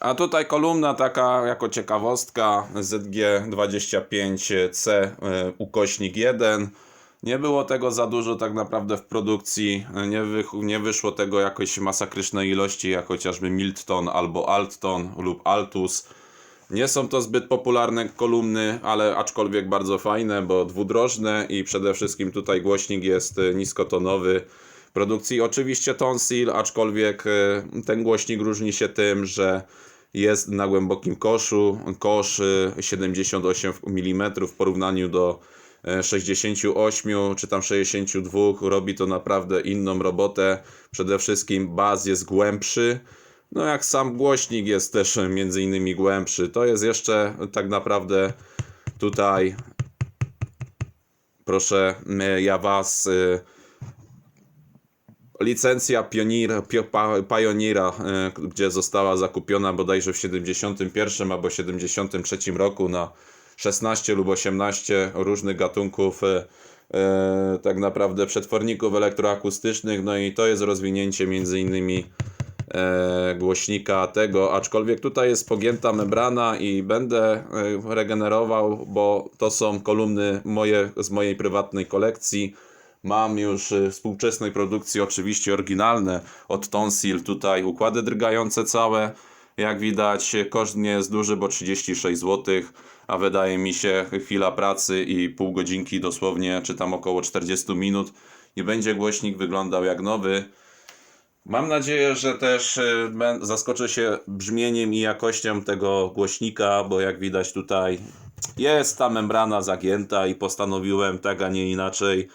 A tutaj kolumna taka jako ciekawostka ZG25C e, ukośnik 1. Nie było tego za dużo tak naprawdę w produkcji. Nie, wy, nie wyszło tego jakoś masakrycznej ilości, jak chociażby Milton albo Altton lub Altus. Nie są to zbyt popularne kolumny, ale aczkolwiek bardzo fajne, bo dwudrożne i przede wszystkim tutaj głośnik jest e, niskotonowy. Produkcji oczywiście Tonsil, aczkolwiek e, ten głośnik różni się tym, że jest na głębokim koszu. Kosz e, 78 mm w porównaniu do e, 68 czy tam 62 robi to naprawdę inną robotę. Przede wszystkim baz jest głębszy. No jak sam głośnik jest też między innymi głębszy. To jest jeszcze tak naprawdę tutaj proszę ja was licencja Pioneer, Pio, pa, Pioneera, e, gdzie została zakupiona bodajże w 71 albo 73 roku na 16 lub 18 różnych gatunków e, e, tak naprawdę przetworników elektroakustycznych, no i to jest rozwinięcie między innymi głośnika tego, aczkolwiek tutaj jest pogięta membrana i będę regenerował, bo to są kolumny moje, z mojej prywatnej kolekcji. Mam już y, współczesnej produkcji, oczywiście oryginalne od Tonsil, tutaj układy drgające całe. Jak widać, koszt nie jest duży, bo 36 zł, a wydaje mi się chwila pracy i pół godzinki dosłownie, czy tam około 40 minut i będzie głośnik wyglądał jak nowy. Mam nadzieję, że też y, zaskoczę się brzmieniem i jakością tego głośnika, bo jak widać tutaj jest ta membrana zagięta i postanowiłem tak, a nie inaczej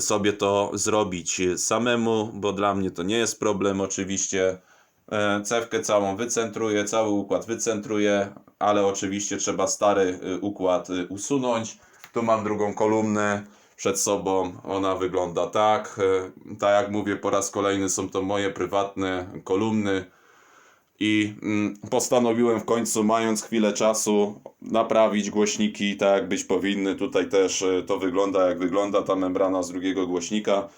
sobie to zrobić samemu, bo dla mnie to nie jest problem oczywiście. E, Cewkę całą wycentruję, cały układ wycentruję, ale oczywiście trzeba stary y, układ usunąć. Tu mam drugą kolumnę przed sobą, ona wygląda tak. E, Tak jak mówię po raz kolejny są to moje prywatne kolumny i mm, postanowiłem w końcu, mając chwilę czasu, naprawić głośniki tak jak być powinny. Tutaj też e, to wygląda jak wygląda ta membrana z drugiego głośnika.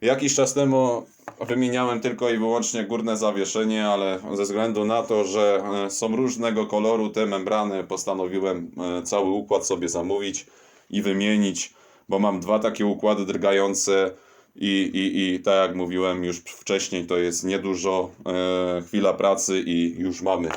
Jakiś czas temu wymieniałem tylko i wyłącznie górne zawieszenie, ale ze względu na to, że e, są różnego koloru te membrany, postanowiłem e, cały układ sobie zamówić i wymienić, bo mam dwa takie układy drgające i, i, i tak jak mówiłem już wcześniej, to jest niedużo, e, chwila pracy i już mamy.